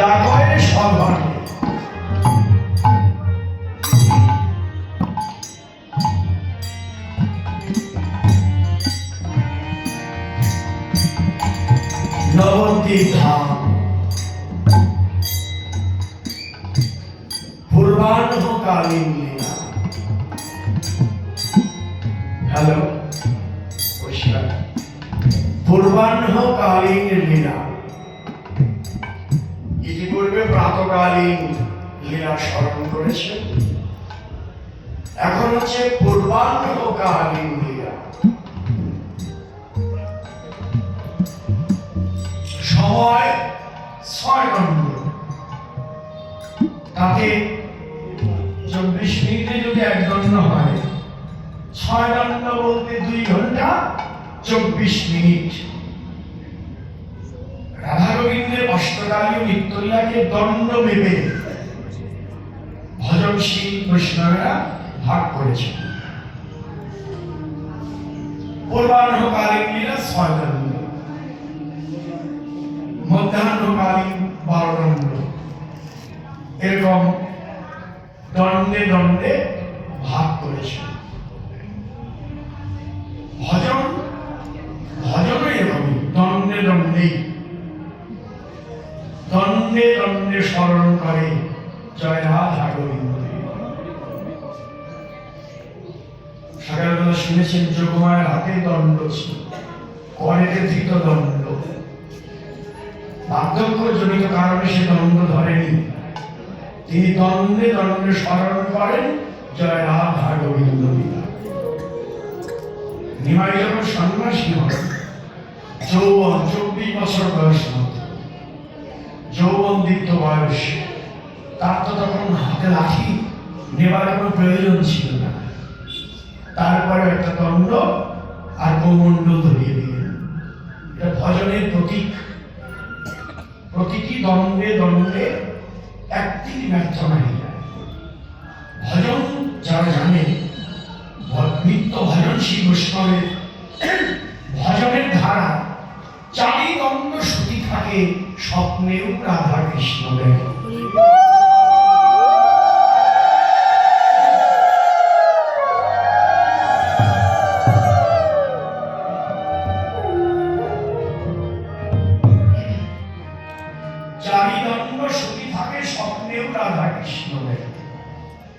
যা কয় সব হয় নবদ্বীপ ধাম। পূর্বাহ্নকালীন লীলা। হ্যালো পূর্বাহ্নকালীন লীলা। ইতিপূর্বে প্রাতকালীন লীলা স্মরণ করেছে। এখন হচ্ছে পূর্বাহ্নকালীন লীলা। সময় ছয় দণ্ড তাতে চব্বিশ মিনিটে যদি এক দণ্ড হয়, ছয় দণ্ড বলতে দুই ঘণ্টা চব্বিশ মিনিট রাধা গোবিন্দের ও নিত্যলীলাকে দণ্ড ভেবে ভজনশীল বৈষ্ণবেরা ভাগ করেছে। পূর্বাহ্নকালীন মধ্যাহ্নকালীন বারো দণ্ড। এরকম দণ্ডে দণ্ডে করে। জয় রাধা গোবিন্দ সকালবেলা শুনেছেন যোগমায়ের হাতে দণ্ড ছিল। করেতে ধৃত দণ্ড। বার্ধক্য জনিত কারণে সে দণ্ড ধরেনি। তিনি দ্বন্দ্বে দ্বন্দ্বে স্মরণ করেন জয় রাধা গোবিন্দ নিমাই যখন সন্ন্যাসী হন, যৌবন চব্বিশ বছর বয়স মাত্র যৌবন দীপ্ত বয়স। তার তো তখন হাতে নেবার কোনো প্রয়োজন ছিল না। তারপরে একটা দণ্ড আর ধরিয়ে দিলেন। এটা ভজনের প্রতীক। ব্যর্থ ভজন যারা জানে নিত্য ভজন শ্রী বৈষ্ণবের ভজনের ধারা, চারি দ্বন্দ্ব শ্রুতি থাকে স্বপ্নেও রাধা কৃষ্ণ দেয়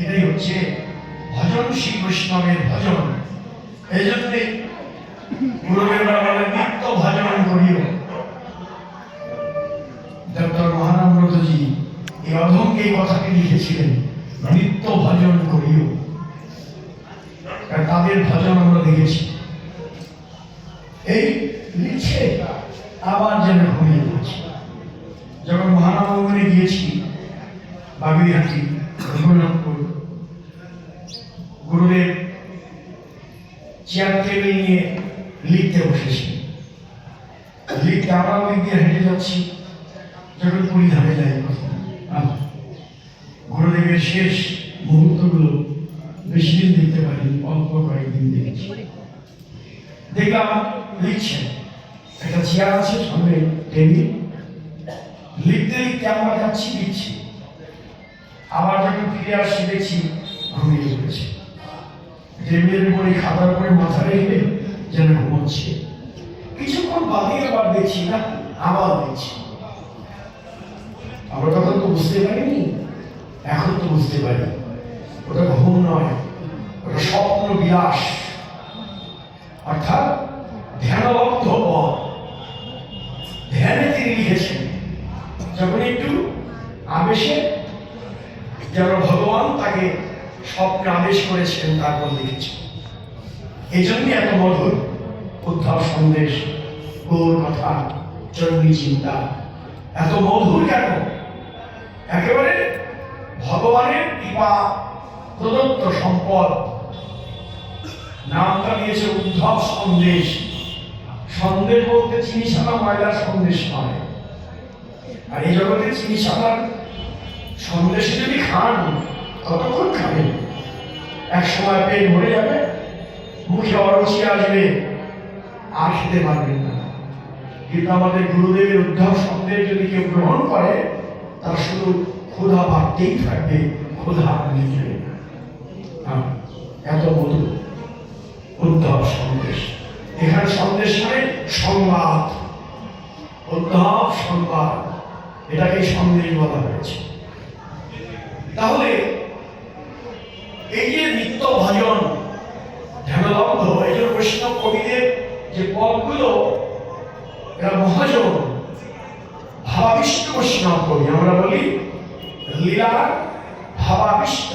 এটাই হচ্ছে ভজন শ্রী বৈষ্ণবের ভজন। এই জন্যে গুরুদেবরা বলে নিত্য ভজন করিও। ডক্টর এই এই লিখেছিলেন, নিত্য ভজন করিও। তাদের ভজন আমরা দেখেছি। এই লিখছে আবার যেন ঘুমিয়ে পড়ছে। যখন মহানবমনে গিয়েছি বাগুইহাটি রঘুনাথপুর গুরুদেব চেয়ার টেবিল নিয়ে লিখতে বসেছি লিখতে আমরা ওই দিয়ে হেঁটে যাচ্ছি। যখন পুরী ধারে যাই গুরুদেবের শেষ মুহূর্তগুলো বেশি দিন দেখতে পারি অল্প কয়েকদিন দেখেছি। লিখছেন একটা চেয়ার আছে, সামনে টেবিল। লিখতে লিখতে আমরা যাচ্ছি, লিখছি। আবার যখন ফিরে আসছি, দেখছি ঘুমিয়ে পড়েছে। টেবিলের উপরে খাতার উপরে মাথা রেখে যেন ঘুমোচ্ছে। কিছুক্ষণ বাদে আবার দেখছি, না আবার দেখছি আমরা তখন তো বুঝতে পারিনি, এখন তো বুঝতে পারি। ওটা ঘুম নয়, ওটা স্বপ্ন বিলাস। অর্থাৎ ধ্যানবদ্ধ পথ। ধ্যানে তিনি লিখেছেন, যখন একটু আবেশে যেন ভগবান তাকে স্বপ্নে আদেশ করেছেন, তারপর লিখেছেন। এই জন্যই এত মধুর, উদ্ধব সন্দেশ, গৌর কথা। চণ্ডী চিন্তা। এত মধুর কেন? একেবারে ভগবানের কৃপা, প্রদত্ত সম্পদ। নামটা দিয়েছে উদ্ধব সন্দেশ। সন্দেশ বলতে চিনি ছাড়া ময়দার সন্দেশ নয় আর এই জগতে চিনি ছাড়ার সন্দেশে যদি খান, কতক্ষণ খাবেন এক সময় পেট ভরে যাবে, মুখে অরুচি আসবে, আর খেতে পারবেন কিন্তু আমাদের গুরুদেবের উদ্ধব সন্দেশ যদি কেউ গ্রহণ করে তার শুধু ক্ষুধা বাড়তেই থাকবে ক্ষুধা মিটবে না হ্যাঁ, এত মধু উদ্ধব সন্দেশ। এখানে সন্দেশ মানে সংবাদ। উদ্ধব সংবাদ। এটাকে সন্দেশ বলা হয়েছে। তাহলে এই যে নিত্য ভজন ধ্যানলব্ধ এই যে বৈষ্ণব কবিদের যে পদগুলো এরা মহাজন। ভাবাবিষ্ট বৈষ্ণব কবি আমরা বলি, লীলা ভাবাবিষ্ট।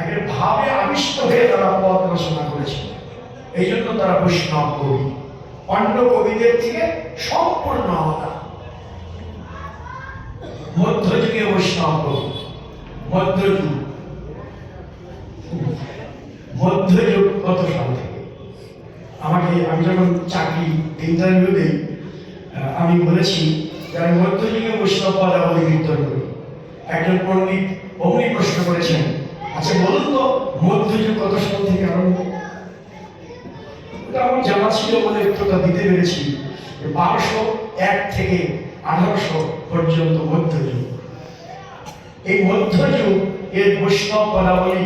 একের ভাবে আবিষ্ট হয়ে তারা পথ রচনা করেছে এই জন্য তারা বৈষ্ণব কবি অন্য কবিদের থেকে সম্পূর্ণ আলাদা। মধ্যযুগে বৈষ্ণব কবি, মধ্যযুগ। মধ্যযুগ কত সাল থেকে? আমাকে আমি যখন চাকরি ইন্টারভিউ দিই আহ, আমি বলেছি যে আমি মধ্যযুগে বৈষ্ণব পদাবলী কীর্তন করি একজন পণ্ডিত অমনি প্রশ্ন করেছেন আচ্ছা বলুন তো মধ্যযুগ কত সাল থেকে আরম্ভ? আমার জানা ছিল বলে উত্তরটা দিতে পেরেছি বারোশো এক থেকে আঠারোশো পর্যন্ত মধ্যযুগ। এই মধ্যযুগ এর বৈষ্ণব পদাবলী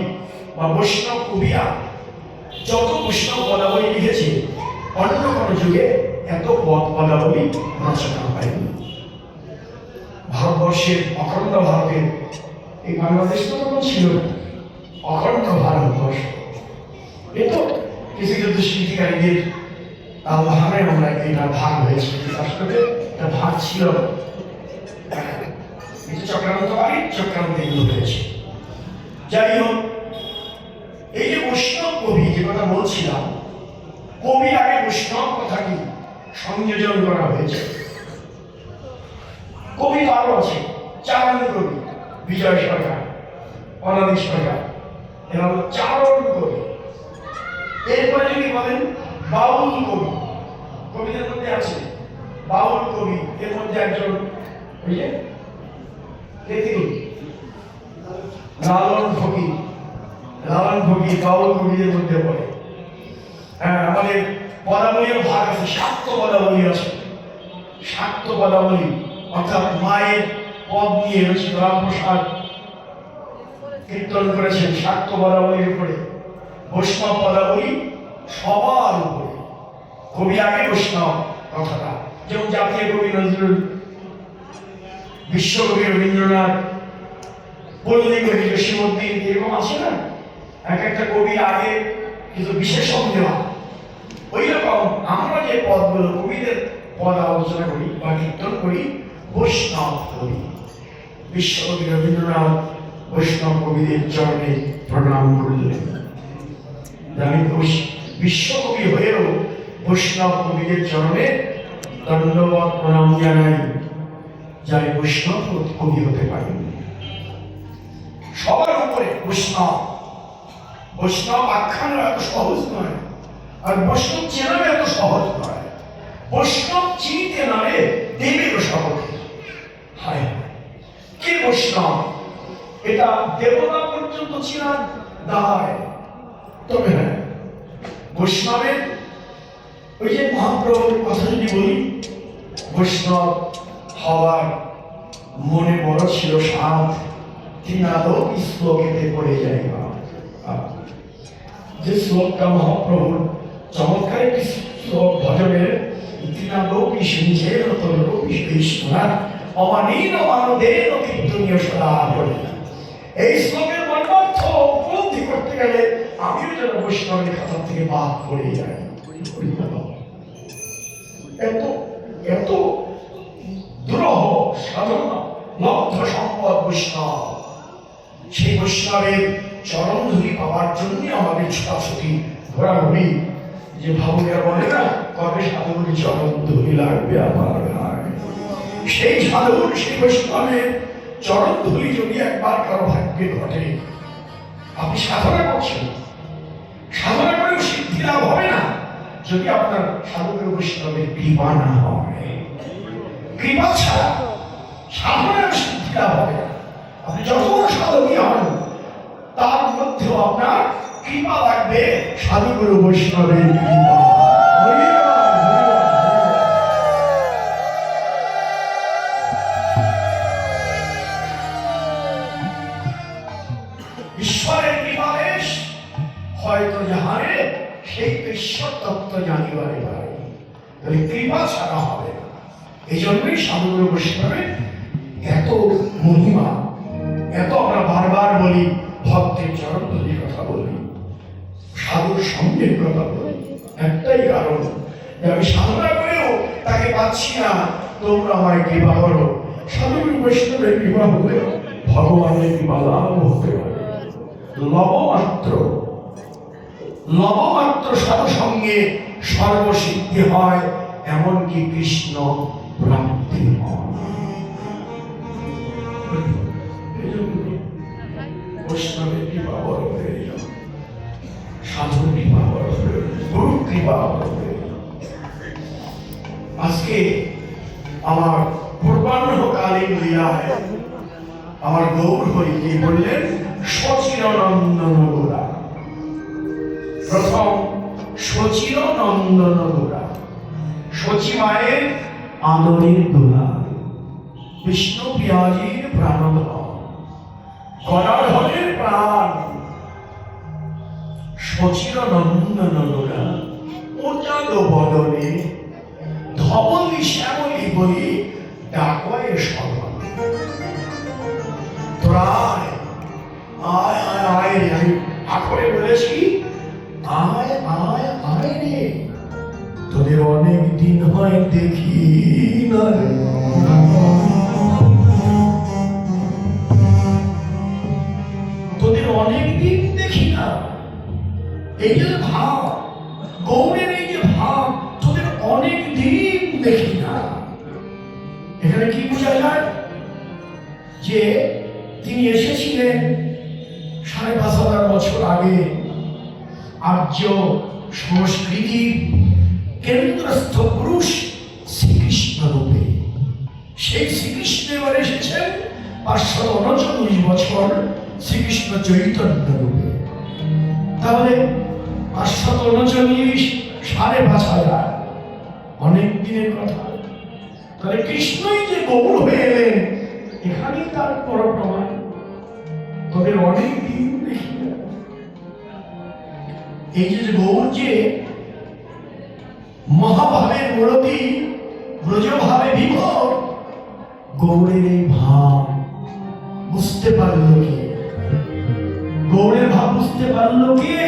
বা বৈষ্ণব কবিরা যত বৈষ্ণব পদাবলী লিখেছে অন্য কোনো যুগে এত পদ পদাবলী রচনা হয়নি ভারতবর্ষের অখণ্ড ভারতের এই বাংলাদেশ তো তখন ছিল অখণ্ড ভারতবর্ষ। এ তো কিছু কিছু দুষ্কৃতিকারীদের আহ্বানে আমরা এটা ভাগ হয়েছে। আসলে এটা ভাগ ছিল কিছু চক্রান্তকারী চক্রান্ত এগুলো হয়েছে। যাই হোক, এই যে বৈষ্ণব কবি যে কথা বলছিলাম কবি আগে বৈষ্ণব কথাটি সংযোজন করা হয়েছে কবি আরও আছে, চারণ কবি, বিজয় সরকার, অনাদি সরকার। এরা চারণ কবি। এরপরে যদি বলেন, বাউল কবি। কবিদের মধ্যে আছে বাউল কবি, এর মধ্যে একজন, ওই যে লালন ফকির। লালন ফকির, বাউল কবিদের মধ্যে পড়ে। হ্যাঁ আমাদের পদাবলীর ভাগ আছে শাক্ত পদাবলী আছে। শাক্ত পদাবলী, অর্থাৎ মায়ের পদ নিয়ে রামপ্রসাদ কীর্তন করেছেন শাক্ত পদাবলীর উপরে। বৈষ্ণব পদাবলী সবার উপরে। কবি আগে বৈষ্ণব কথাটা। যেমন জাতীয় কবি নজরুল, বিশ্বকবি রবীন্দ্রনাথ, পল্লী কবি জসীমুদ্দিন এরকম আছে না? এক একটা কবি আগে কিন্তু বিশেষণ দেওয়া ওই রকম আমরা যে পদগুলো কবিদের পদ আলোচনা করি বা কীর্তন করি, বৈষ্ণব কবি। বিশ্বকবি রবীন্দ্রনাথ বৈষ্ণব কবিদের চরণে প্রণাম করলেন। আমি বিশ্বকবি হয়েও বৈষ্ণব কবিদের চরণে দণ্ডবত প্রণাম জানাই যাই বৈষ্ণব কবি হতে পারেন। সবার উপরে বৈষ্ণব। বৈষ্ণব আখ্যান সহজ নয়। আর বৈষ্ণব চেনাও এত সহজ নয়। বৈষ্ণব চিনিতে নামে দেবের সহজে হায়। কে বৈষ্ণব? এটা দেবতা পর্যন্ত চিনার দায় তবে হ্যাঁ বৈষ্ণবের ওই যে মহাপ্রভুর কথা যদি বলি, বৈষ্ণব হওয়ার মনে বড় ছিল সাত তিনি আদৌ শ্লোকেতে পড়ে যায় যে শ্লোকটা মহাপ্রভুর চমৎকার একটি ভজনের ইতিনালোকি সিঞ্চেন তলোকি বিষ্ণুরা অমানীন মানদেন কীর্তনীয় সদা বলে। এই শ্লোকের মর্মার্থ উপলব্ধি করতে গেলে আমিও যেন বৈষ্ণবের খাতা থেকে বাদ পড়ে যাই। এত এত দুরহ সাধনা, লব্ধ সম্পদ বৈষ্ণব। সেই বৈষ্ণবের চরণ ধুলি পাওয়ার জন্য আমাদের ছোটাছুটি ঘোরাঘুরি যে ভাবুকেরা বলে না কবে সাধুর চরণ ধুলি লাগবে আমার ভাই সেই সাধুর সেই বৈষ্ণবের চরণ ধুলি যদি একবার কারও ভাগ্যে ঘটে, আপনি সাধনা করছেন। সাধনা করেও সিদ্ধি লাভ হবে না যদি আপনার সাধকের বৈষ্ণবের কৃপা না হয়। কৃপা ছাড়া সাধনার সিদ্ধি লাভ হবে আপনি যত সাধকই হন, তার মধ্যেও আপনার কৃপা লাগবে। সাধুগুরু বৈষ্ণবের কৃপা। ঈশ্বরের হয়তো সেই তত্ত্ব তবে কৃপা ছাড়া হবে এই জন্যই এত মহিমা এত আমরা বারবার বলি ভক্তের চরণ তৈরি সাধুর সঙ্গে কথা বলি একটাই কারণ যে আমি সাধনা করেও তাকে পাচ্ছি না। তোমরা আমায় কৃপা করো। সাধুগুরু বৈষ্ণবের কৃপা হলে ভগবানের কৃপা লাভ হতে পারে। লবমাত্র লবমাত্র সঙ্গে সর্বসিদ্ধি হয়, এমনকি কৃষ্ণ প্রাপ্তি হয়। বৈষ্ণবের কৃপা বড়। প্রয়োজন কৃপা গুরু কৃপা আজকে আমার পূর্বাহ্নকালীন লীলায় আমার গৌর হরি কি বললেন সচিরনন্দন গোরা প্রথম সচির নন্দন গোরা সচি মায়ের আদরের দোলা। বিষ্ণু পিয়াজির প্রাণধন গণাধনের প্রাণ। সচির নন্দন গোরা উচাদ বদনে ধবলি শ্যামলি বলি ডাকয়ে সর্বন প্রায়, আয় আয় আয় রে, আমি আখরে বলেছি, আয় আয় আয় রে। তোদের অনেক দিন হয় দেখি না। তোদের অনেক দিন দেখি না। এই যে ভাব গৌরের এই যে ভাব, তোদের অনেক দিন দেখি না। এখানে কি বোঝা যায়? যে তিনি এসেছিলেন সাড়ে পাঁচ হাজার বছর আগে। আর্য সংস্কৃতির কেন্দ্রস্থ পুরুষ শ্রীকৃষ্ণ রূপে। সেই শ্রীকৃষ্ণ এবার এসেছেন পাঁচশত উনচল্লিশ বছর শ্রীকৃষ্ণ চৈতন্য রূপে। তাহলে পাঁচশত উনচল্লিশ সাড়ে পাঁচ হাজার। অনেক দিনের কথা। তাহলে কৃষ্ণই যে গৌর হয়ে এলেন, এখানেই তার বড় প্রমাণ তোদের অনেক দিন দেখি এই যে গৌর যে মহাভাবের মুরতি ব্রজভাবে বিভোর, গৌরের এই ভাব বুঝতে পারল কে? গৌরের ভাব বুঝতে পারল কে?